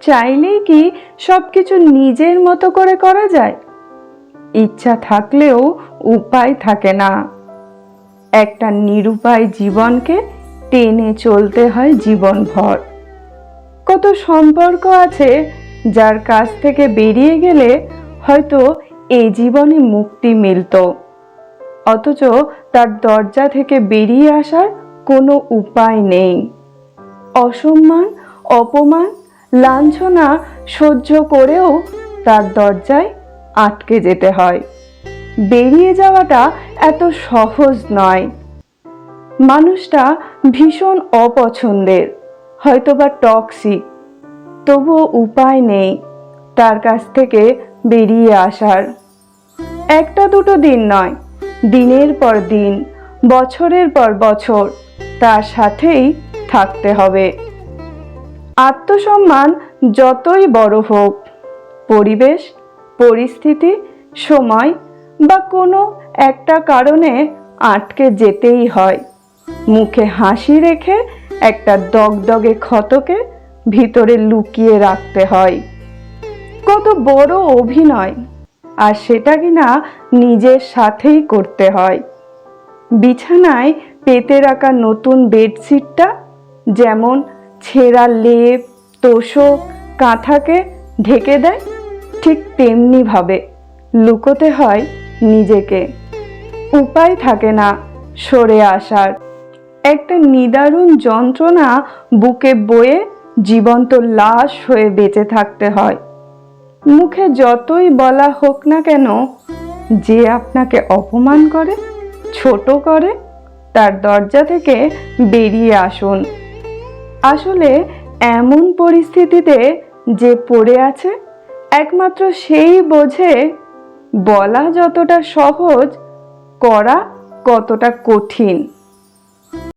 চাইলেই কি সব কিছু নিজের মতো করে করা যায়? ইচ্ছা থাকলেও উপায় থাকে না। একটা নিরুপায় জীবনকে টেনে চলতে হয় জীবনভর। কত সম্পর্ক আছে যার কাছ থেকে বেরিয়ে গেলে হয়তো এই জীবনে মুক্তি মিলতো। অথচ তার দরজা থেকে বেরিয়ে আসার কোনো উপায় নেই। অসম্মান, অপমান লাঞ্ছনা সহ্য করেও তার দরজায় আটকে যেতে হয়। বেরিয়ে যাওয়াটা এত সহজ নয়। মানুষটা ভীষণ অপছন্দের, হয়তোবা টক্সিক তবুও উপায় নেই তার কাছ থেকে বেরিয়ে আসার। একটা দুটো দিন নয়, দিনের পর দিন, বছরের পর বছর তার সাথেই থাকতে হবে। আত্মসম্মান যতই বড় হোক, পরিবেশ, পরিস্থিতি, সময় বা কোনো একটা কারণে আটকে যেতেই হয়। মুখে হাসি রেখে একটা দগদগে ক্ষতকে ভিতরে লুকিয়ে রাখতে হয়। কত বড় অভিনয়, আর সেটা কিনা নিজের সাথেই করতে হয়। বিছানায় পেতে রাখা নতুন বেডশিটটা যেমন ছেঁড়া লেপ তোষক কাঁথাকে ঢেকে দেয়, ঠিক তেমনিভাবে লুকোতে হয় নিজেকে। উপায় থাকে না সরে আসার। একটা নিদারুণ যন্ত্রণা বুকে বয়ে জীবন্ত লাশ হয়ে বেঁচে থাকতে হয়। মুখে যতই বলা হোক না কেন, যে আপনাকে অপমান করে, ছোট করে, তার দরজা থেকে বেরিয়ে আসুন। আসলে এমন পরিস্থিতিতে যে পড়ে আছে, একমাত্র সেই বোঝে বলা যতটা সহজ, করা কতটা কঠিন।